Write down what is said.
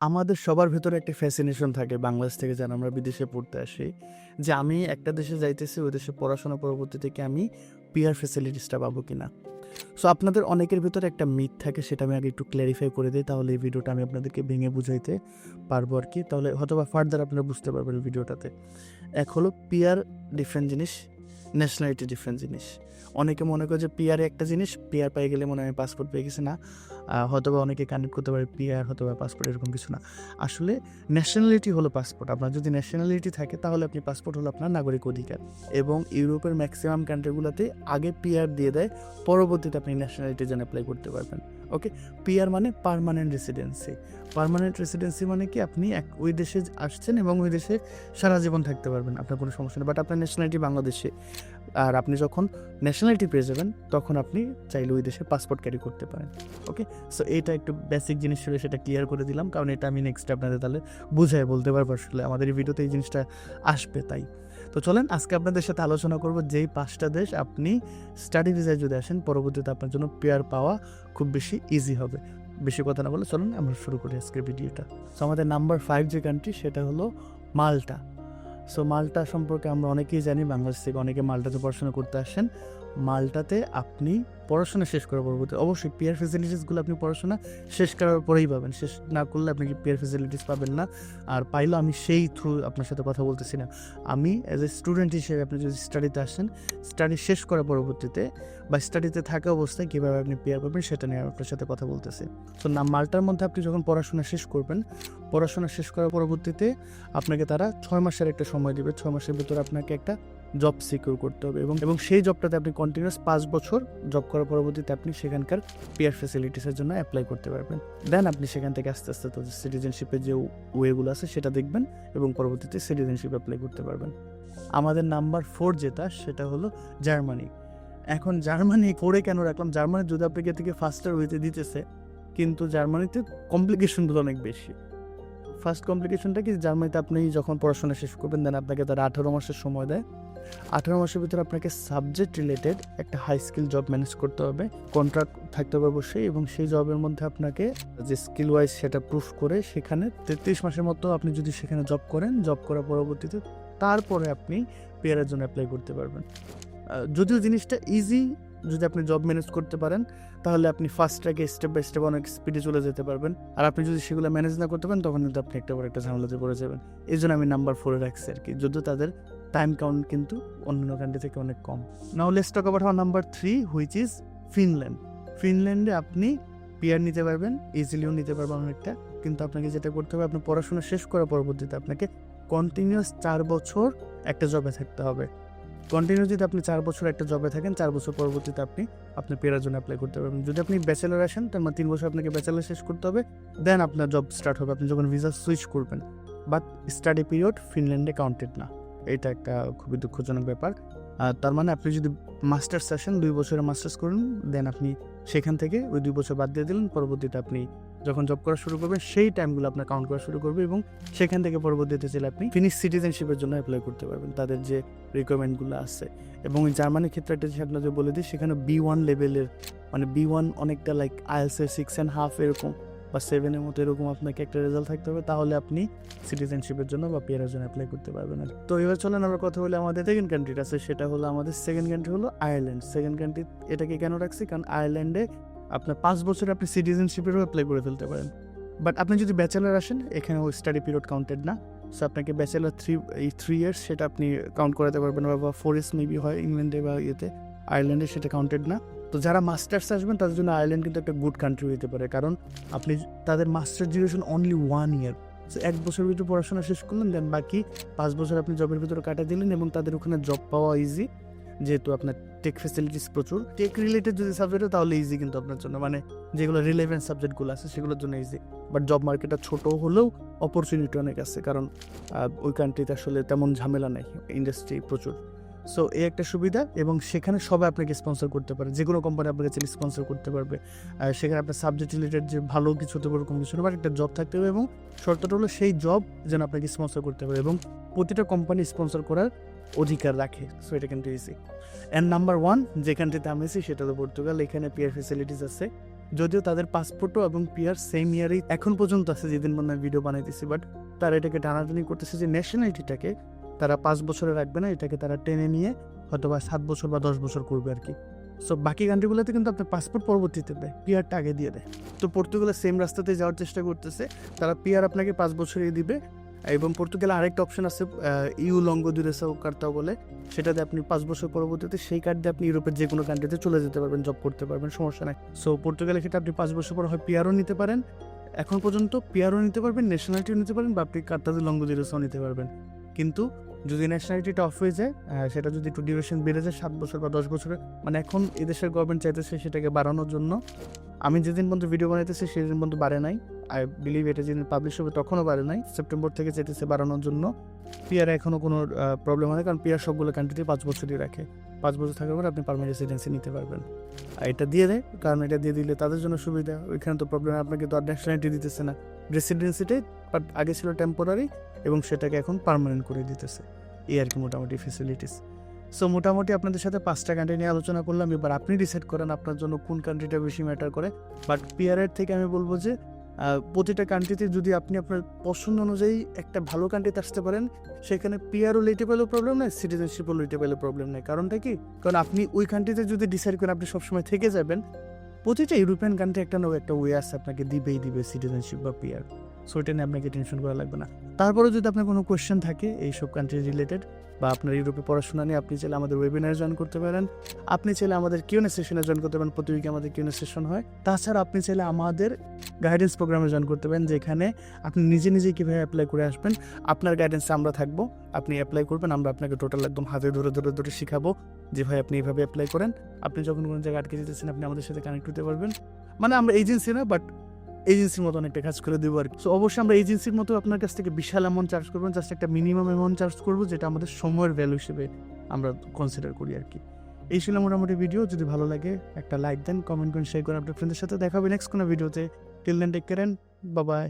আমাদের সবার ভেতরে একটা ফ্যাসিনেশন থাকে বাংলাদেশ থেকে যারা আমরা বিদেশে পড়তে আসি। যে আমি একটা দেশে যাইতেছি, ওই দেশে পড়াশোনা পরবর্তী থেকে আমি পিয়ার ফ্যাসিলিটিসটা পাবো কিনা। সো আপনাদের অনেকের ভিতরে একটা মিথ থাকে, সেটা আমি আগে একটু ক্ল্যারিফাই করে দিই, তাহলে এই ভিডিওটা আমি আপনাদেরকে ভেঙে বুঝাইতে পারব আর কি। তাহলে হয়তো বা ফার্দার আপনারা বুঝতে পারবেন ভিডিওটাতে। এক হলো পিয়ার ডিফারেন্ট জিনিস। ন্যাশনালিটি ডিফারেন্ট জিনিস। অনেকে মনে করে যে পিয়ারে একটা জিনিস পিয়ার পেয়ে গেলে মনে হয় পাসপোর্ট পেয়ে গেছে, না। হয়তো বা অনেকে কানেক্ট করতে পারে পিয়ার হয়তো বা পাসপোর্ট এরকম কিছু না। আসলে ন্যাশনালিটি হলো পাসপোর্ট আপনার যদি ন্যাশনালিটি থাকে, তাহলে আপনি পাসপোর্ট হলো আপনার নাগরিক অধিকার। এবং ইউরোপের ম্যাক্সিমাম কান্ট্রিগুলোতে আগে পিয়ার দিয়ে দেয়, পরবর্তীতে আপনি ন্যাশনালিটির জন্য অ্যাপ্লাই করতে পারবেন। ওকে পিয়ার মানে পার্মানেন্ট রেসিডেন্সি পার্মানেন্ট রেসিডেন্সি মানে কি? আপনি এক, ওই দেশে আসছেন এবং ওই দেশে সারা জীবন থাকতে পারবেন। আপনার কোনো সমস্যা নেই। বাট আপনার ন্যাশনালিটি বাংলাদেশে। আর আপনি যখন ন্যাশনালিটি পেয়ে যাবেন, তখন আপনি চাইলে ওই দেশে পাসপোর্ট ক্যারি করতে পারেন ওকে সো এটা একটু বেসিক জিনিস ছিল, সেটা ক্লিয়ার করে দিলাম, কারণ এটা আমি নেক্সট আপনাদের তাহলে বুঝাই বলতে পারব আসলে। আমাদের এই ভিডিওতে এই জিনিসটা আসবে, তাই। তো চলেন, আজকে আপনাদের সাথে আলোচনা করব যেই পাঁচটা দেশ আপনি স্টাডি ভিসায় যদি আসেন, পরবর্তীতে আপনার জন্য পেয়ার পাওয়া খুব বেশি ইজি হবে। বেশি কথা না বলে চলুন, আমরা শুরু করি আজকের ভিডিওটা সো আমাদের নাম্বার ফাইভ যে কান্ট্রি সেটা হলো মাল্টা। সো মাল্টা সম্পর্কে আমরা অনেকেই জানি, বাংলাদেশ থেকে অনেকে মাল্টাতে পড়াশোনা করতে আসেন। মাল্টাতে আপনি পড়াশোনা শেষ করার পরবর্তী অবশ্যই পিয়ার ফেসিলিটিসগুলো আপনি পড়াশোনা শেষ করার পরেই পাবেন। শেষ না করলে আপনি পিয়ার ফেসিলিটিস পাবেন না। আর পাইলেও আমি সেই থ্রু আপনার সাথে কথা বলতেছি না। আমি অ্যাজ এ স্টুডেন্ট হিসেবে আপনি যদি স্টাডিতে আসেন স্টাডি শেষ করার পরবর্তীতে বা স্টাডিতে থাকা অবস্থায় কীভাবে আপনি পেয়ার পাবেন সেটা নিয়ে আপনার সাথে কথা বলতেছি। তো না, মাল্টার মধ্যে আপনি যখন পড়াশোনা শেষ করবেন পড়াশোনা শেষ করার পরবর্তীতে আপনাকে তারা ছয় মাসের একটা সময় দেবে। ছয় মাসের ভিতরে আপনাকে একটা জব সিকিউর করতে হবে এবং এবং সেই জবটাতে আপনি কন্টিনিউয়াস পাঁচ বছর জব করার পরবর্তীতে আপনি সেখানকার পিয়ার ফেসিলিটিসের জন্য অ্যাপ্লাই করতে পারবেন। দেন আপনি সেখান থেকে আস্তে আস্তে তাদের সিটিজেনশিপের যে ওয়েগুলো আছে সেটা দেখবেন এবং পরবর্তীতে সিটিজেনশিপ অ্যাপ্লাই করতে পারবেন। আমাদের নাম্বার ফোর যেটা, সেটা হলো জার্মানি এখন জার্মানি ফোরে কেন রাখলাম? জার্মানি যদি আপনাকে থেকে ফাস্টার ওয়েতে দিতেছে, কিন্তু জার্মানিতে কমপ্লিকেশনগুলো অনেক বেশি। ফার্স্ট কমপ্লিকেশনটা কি? জার্মানিতে আপনি যখন পড়াশোনা শেষ করবেন দেন আপনাকে তারা আঠারো মাসের সময় দেয়। আঠারো মাসের ভিতরে আপনাকে সাবজেক্ট রিলেটেড একটা হাই স্কিল জব ম্যানেজ করতে হবে। কন্ট্রাক্ট থাকতে হবে অবশ্যই এবং সেই জবের মধ্যে আপনাকে যে স্কিল ওয়াইজ সেটা প্রুফ করে সেখানে তেত্রিশ মাসের মতো আপনি যদি সেখানে জব করেন জব করার পরবর্তীতে তারপরে আপনি পেয়ারের জন্য অ্যাপ্লাই করতে পারবেন। যদিও জিনিসটা ইজি যদি আপনি জব ম্যানেজ করতে পারেন, তাহলে আপনি ফার্স্ট ট্র্যাকে স্টেপ বাই স্টেপ অনেক স্পিডে চলে যেতে পারবেন। আর আপনি যদি সেগুলো ম্যানেজ না করতে পারেন, তখন কিন্তু আপনি একটা একটা ঝামেলাতে পড়ে যাবেন। এই জন্য আমি নাম্বার ফোরে রাখছি আর কি যদিও তাদের টাইম কাউন্ট কিন্তু অন্যান্য কান্ট্রি থেকে অনেক কম। নাও লেটস টক আমার number three which is Finland ফিনল্যান্ডে আপনি পিয়ার নিতে পারবেন ইজিলিও নিতে পারবেন অনেকটা, কিন্তু আপনাকে যেটা করতে হবে আপনার পড়াশোনা শেষ করার পরবর্তীতে আপনাকে কন্টিনিউয়াস চার বছর একটা জবে থাকতে হবে। কন্টিনিউ যদি আপনি চার বছর একটা জবে থাকেন, চার বছর পরবর্তীতে আপনি আপনার পেয়ারের জন্য অ্যাপ্লাই করতে পারবেন। যদি আপনি ব্যাচেলার আসেন, তার মানে তিন বছর আপনাকে ব্যাচেলার শেষ করতে হবে দেন আপনার জব স্টার্ট হবে। আপনি যখন ভিসা সুইচ করবেন। বাট স্টাডি পিরিয়ড ফিনল্যান্ডে কাউন্টেড না। এটা একটা খুবই দুঃখজনক ব্যাপার। তার মানে আপনি যদি মাস্টার্স আসেন দুই বছরের মাস্টার্স করুন দেন আপনি সেখান থেকে ওই দুই বছর বাদ দিয়ে দিলেন, পরবর্তীতে আপনি যখন জব করা শুরু করবেন, সেই টাইমগুলো আপনার কাউন্ট করা শুরু করবে এবং সেখান থেকে পরবর্তীতে চাইলে আপনি ফিনিশ সিটিজেনশিপের জন্য অ্যাপ্লাই করতে পারবেন, তাদের যে রিকোয়ারমেন্টগুলো আছে। এবং জার্মানির ক্ষেত্রে একটা জিনিস আপনাদের বলে দিই, সেখানে বি ওয়ান লেভেলের মানে বি ওয়ান অনেকটা লাইক আইএলসের সিক্স অ্যান্ড হাফ এরকম বা সেভেনের মতো এরকম আপনাকে একটা রেজাল্ট থাকতে হবে, তাহলে আপনি সিটিজেনশিপের জন্য বা পিয়ারের জন্য অ্যাপ্লাই করতে পারবেন আর তো এবার চলেন আমরা কথা বলি আমাদের সেকেন্ড কান্ট্রিটা আছে, সেটা হলো আমাদের সেকেন্ড কান্ট্রি হলো আয়ারল্যান্ড সেকেন্ড কান্ট্রি এটাকে কেন রাখছি? কারণ আয়ারল্যান্ডে আপনার পাঁচ বছরে আপনি সিটিজেনশিপেরও অ্যাপ্লাই করে ফেলতে পারেন। বাট আপনি যদি ব্যাচেলার আসেন, এখানে ওই স্টাডি পিরিয়ড কাউন্টেড না। সো আপনাকে ব্যাচেলার থ্রি এই থ্রি ইয়ার্স সেটা আপনি কাউন্ট করাতে পারবেন বা ফোর ইয়ার্স মেবি হয় ইংল্যান্ডে বা ইয়েতে। আয়ারল্যান্ডে সেটা কাউন্টেড না। তো যারা মাস্টার্স আসবেন, তাদের জন্য আয়ারল্যান্ড কিন্তু একটা গুড কান্ট্রি হতে পারে। কারণ আপনি তাদের master duration only one year so এক বছর ভিতরে পড়াশোনা শেষ করলেন দেন বাকি পাঁচ বছর আপনি জবের ভিতরে কাটা দিলেন এবং তাদের ওখানে জব পাওয়া ইজি যেহেতু আপনার টেক ফেসিলিটিস প্রচুর। টেক রিলেটেড যদি সাবজেক্ট হয়, তাহলে ইজি কিন্তু আপনার জন্য। মানে যেগুলো রিলেভেন্ট সাবজেক্টগুলো আছে, সেগুলোর জন্য ইজি বাট জব মার্কেটটা ছোট হলেও অপরচুনিটি অনেক আছে। কারণ ওই কান্ট্রিতে আসলে তেমন ঝামেলা নেই। ইন্ডাস্ট্রি প্রচুর। সো এই একটা সুবিধা এবং সেখানে সবাই আপনাকে স্পন্সর করতে পারে। যে কোনো কোম্পানি আপনাকে চাইলে স্পন্সর করতে পারবে। সেখানে আপনার সাবজেক্ট রিলেটেড যে ভালো কিছু হতে পারে, ওরকম কিছু না বাট একটা জব থাকতে হবে এবং শর্তটা হলো সেই জব যেন আপনাকে স্পন্সর করতে পারে এবং প্রতিটা কোম্পানি স্পন্সর করার অধিকার রাখে। সো এটা কিন্তু ইজি অ্যান্ড নাম্বার ওয়ান যেখানটিতে আমি আছি, সেটা হলো পর্তুগাল এখানে পিয়ার ফেসিলিটিস আছে। যদিও তাদের পাসপোর্টও এবং পিয়ার সেম ইয়ারেই এখন পর্যন্ত আছে, যেদিন মনে হয় ভিডিও বানাইতেছি বাট তারা এটাকে টানাটানি করতেছে যে ন্যাশনালিটিটাকে তারা পাঁচ বছরে রাখবে না, এটাকে তারা টেনে নিয়ে হয়তো বা সাত বছর বা দশ বছর করবে আর কি। সো বাকি কান্ট্রিগুলোতে কিন্তু আপনার পাসপোর্ট পরবর্তীতে দেয় পিয়ারটা আগে দিয়ে দেয়। তো পর্তুগালের সেম রাস্তাতে যাওয়ার চেষ্টা করতেছে, তারা পিয়ার আপনাকে পাঁচ বছরই দিবে। এবং পর্তুগালে আরেকটা অপশন আছে ইউ লঙ্গ দুরেসাও কার্তাও বলে, সেটাতে আপনি পাঁচ বছর পরবর্তীতে সেই কার্ড দিয়ে আপনি ইউরোপের যে কোনো কান্ট্রিতে চলে যেতে পারবেন জব করতে পারবেন, সমস্যা নাই। সো পর্তুগালের ক্ষেত্রে আপনি পাঁচ বছর পর হয় পিয়ারও নিতে পারেন। এখন পর্যন্ত পিয়ারও নিতে পারবেন ন্যাশনালিটিও নিতে পারেন, বা আপনি কার্তাতে লঙ্গ দুরেসাও নিতে পারবেন। কিন্তু যদি ন্যাশনালিটিটা অফ হয়ে যায় সেটা যদি একটু ডিউরেশন বেড়ে যায়, সাত বছর বা দশ বছরে মানে এখন এদেশের গভর্নমেন্ট চাইতেছে সেটাকে বাড়ানোর জন্য। আমি যেদিন পর্যন্ত ভিডিও বানাইতেছি, সেদিন পর্যন্ত বাড়ে নাই। আই বিলিভ এটা যেদিন পাবলিশ হবে, তখনও বাড়ে নাই। সেপ্টেম্বর থেকে চাইতেছে বাড়ানোর জন্য। পিয়ার এখনও কোনো প্রবলেম হয় না কারণ পিয়ার সবগুলো কান্ট্রিতে পাঁচ বছরই রাখে। পাঁচ বছর থাকার পর আপনি পারমানেন্ট রেসিডেন্সি নিতে পারবেন। আর এটা দিয়ে দেয়, কারণ এটা দিয়ে দিলে তাদের জন্য সুবিধা। ওইখানে তো প্রবলেম আপনাকে তো আর ন্যাশনালিটি দিতেছে না। রেসিডেন্সিটাই বাট আগে ছিল টেম্পোরারি এবং সেটাকে এখন পার্মানেন্ট করে দিতেছে। এই আর কি মোটামুটি ফেসিলিটিস সো মোটামুটি আপনাদের সাথে পাঁচটা কান্ট্রি নিয়ে আলোচনা করলাম। এবার আপনি ডিসাইড করেন আপনার জন্য কোন কান্ট্রিটা বেশি ম্যাটার করে। বাট পিয়ারের থেকে আমি বলব যে প্রতিটা কান্ট্রিতে যদি আপনি আপনার পছন্দ অনুযায়ী একটা ভালো কান্ট্রিতে আসতে পারেন, সেখানে পিয়ারও লইতে পেলেও প্রবলেম নেই সিটিজেনশিপও লইতে পেলেও প্রবলেম নেই। কারণটা কি? কারণ আপনি ওই কান্ট্রিতে যদি ডিসাইড করেন আপনি সবসময় থেকে যাবেন, প্রতিটা ইউরোপিয়ান কান্ট্রি একটা না একটা ওয়ে আছে আপনাকে দিবেই দিবে সিটিজেনশিপ বা পিয়ার সো এটা নিয়ে আপনাকে টেনশন করা লাগবে না। তারপরে যদি আপনার কোনো কোয়েশ্চেন থাকে এই সব কান্ট্রি রিলেটেড বা আপনার ইউরোপে পড়াশোনা নিয়ে আপনি চাইলে আমাদের ওয়েবিনারে জয়েন করতে পারেন। আপনি চাইলে আমাদের কিউনে সেশনে জয়েন করতে পারেন। প্রতি উইকে আমাদের কিউনে সেশন হয়। তাছাড়া আপনি চাইলে আমাদের গাইডেন্স প্রোগ্রামে জয়েন করতে পারেন, যেখানে আপনি নিজে নিজে কীভাবে অ্যাপ্লাই করে আসবেন, আপনার গাইডেন্সে আমরা থাকব। আপনি অ্যাপ্লাই করবেন, আমরা আপনাকে টোটাল একদম হাতে ধরে ধরে ধরে শেখাবো যে ভাই আপনি এইভাবে অ্যাপ্লাই করেন। আপনি যখন কোনো জায়গায় আটকে যেতেছেন, আপনি আমাদের সাথে কানেক্ট হতে পারবেন। মানে আমরা এজেন্সি না বাট এজেন্সির মতো অনেকটা কাজ করে দেবো আর সো অবশ্যই আমরা এজেন্সির মতো আপনার কাছ থেকে বিশাল অ্যামাউন্ট চার্জ করব জাস্ট একটা মিনিমাম অ্যামাউন্ট চার্জ করব, যেটা আমাদের সময়ের ভ্যালু হিসেবে আমরা কনসিডার করি আর কি। এই ছিল মোটামুটি ভিডিও যদি ভালো লাগে একটা লাইক দেন কমেন্ট করেন শেয়ার করেন আপনার ফ্রেন্ডের সাথে দেখা হবে নেক্সট কোনো ভিডিওতে টিল দেন টেক কেরেন বাবাই